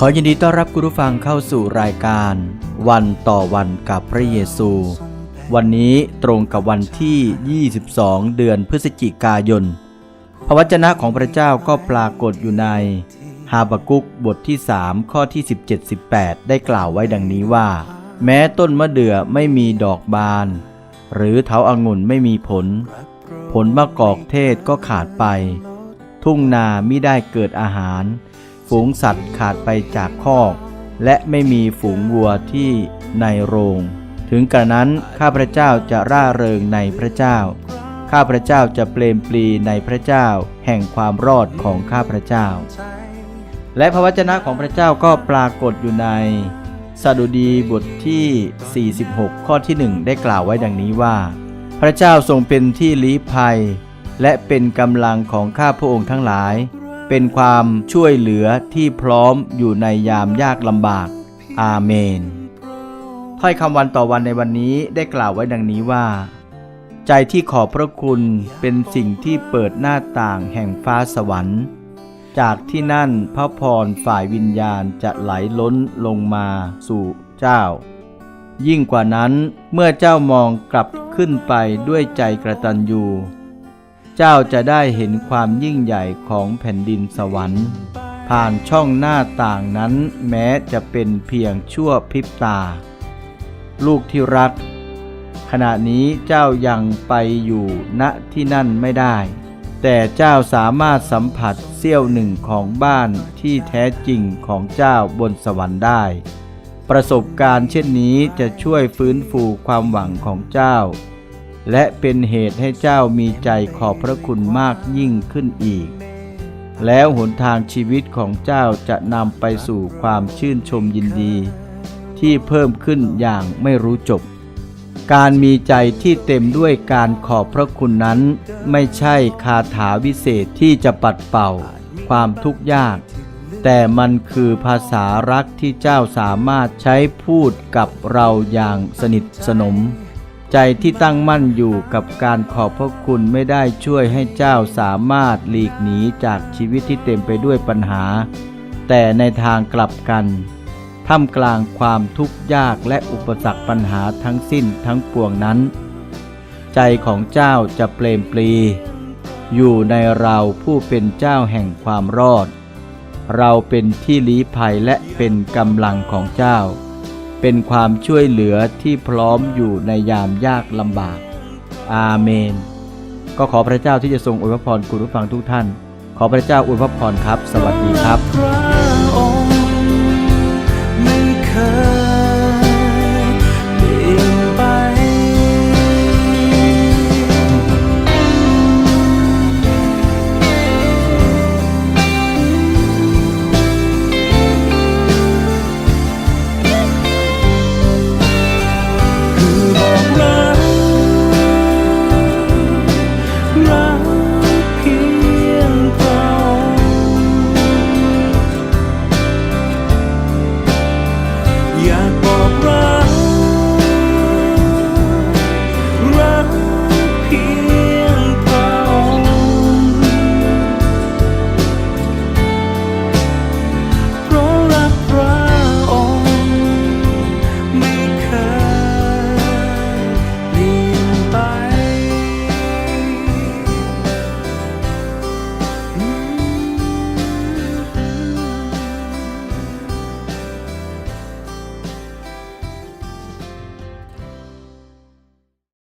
ขอยินดีต้อนรับคุณผู้ฟังเข้าสู่รายการ วันต่อวันกับพระเยซู วันนี้ตรงกับวันที่ 22 เดือนพฤศจิกายน พระวจนะของพระเจ้าก็ปรากฏอยู่ในฮาบากุกบทที่ 3 ข้อที่ 17-18 ได้กล่าวไว้ดังนี้ว่า แม้ต้นมะเดื่อไม่มีดอกบาน หรือเถาอางุ่นไม่มีผล ผลมะกอกเทศก็ขาดไป ทุ่งนามิได้เกิดอาหาร ฝูงสัตว์ขาดไปจากคอก และไม่มีฝูงวัวที่ในโรง ถึงกระนั้นข้าพระเจ้าจะร่าเริงในพระเจ้า ข้าพระเจ้าจะเปลมปลีในพระเจ้า แห่งความรอดของข้าพระเจ้า และพระวจนะของพระเจ้าก็ปรากฏอยู่ในสดุดีบทที่ 46 ข้อที่ 1 ได้กล่าวไว้ดังนี้ว่า พระเจ้าทรงเป็นที่ลี้ภัย และเป็นกำลังของข้าพระองค์ทั้งหลาย เป็นความช่วยเหลือที่พร้อมอยู่ในยามยากลำบาก อาเมน ถ้อยคำวันต่อวันในวันนี้ได้กล่าวไว้ดังนี้ว่า ใจที่ขอบพระคุณเป็นสิ่งที่เปิดหน้าต่างแห่งฟ้าสวรรค์ จากที่นั่นพระพรฝ่ายวิญญาณจะไหลล้นลงมาสู่เจ้า ยิ่งกว่านั้นเมื่อเจ้ามองกลับขึ้นไปด้วยใจกระตันยู เจ้าจะได้เห็นความยิ่งใหญ่ของแผ่นดินสวรรค์ ผ่านช่องหน้าต่างนั้นแม้จะเป็นเพียงชั่วพริบตา ลูกที่รัก ขณะนี้เจ้ายังไปอยู่ณที่นั่นไม่ได้ แต่เจ้าสามารถสัมผัสเสี้ยวหนึ่งของบ้านที่แท้จริงของเจ้าบนสวรรค์ได้ ประสบการณ์เช่นนี้จะช่วยฟื้นฟูความหวังของเจ้า และเป็นเหตุให้เจ้ามีใจขอบพระคุณมากยิ่งขึ้นอีก แล้วหนทางชีวิตของเจ้าจะนำไปสู่ความชื่นชมยินดี ที่เพิ่มขึ้นอย่างไม่รู้จบ การมีใจที่เต็มด้วยการขอบพระคุณนั้น ไม่ใช่คาถาวิเศษที่จะปัดเป่า ความทุกข์ยาก แต่มันคือภาษารักที่เจ้าสามารถใช้พูดกับเราอย่างสนิทสนม ใจที่ตั้งมั่นอยู่กับการขอบพระคุณไม่ได้ช่วยให้เจ้าสามารถหลีกหนีจากชีวิตที่เต็มไปด้วยปัญหา แต่ในทางกลับกันท่ามกลางความทุกข์ยากและอุปสรรคปัญหาทั้งสิ้นทั้งปวงนั้น ใจของเจ้าจะเปลมปลี อยู่ในเราผู้เป็นเจ้าแห่งความรอด เราเป็นที่ลี้ภัยและเป็นกำลังของเจ้า เป็นความช่วยเหลือที่พร้อมอยู่ในยามยากลำบาก อาเมน ก็ขอพระเจ้าที่จะทรงอวยพรคุณผู้ฟังทุกท่าน ขอพระเจ้าอวยพรครับ สวัสดีครับ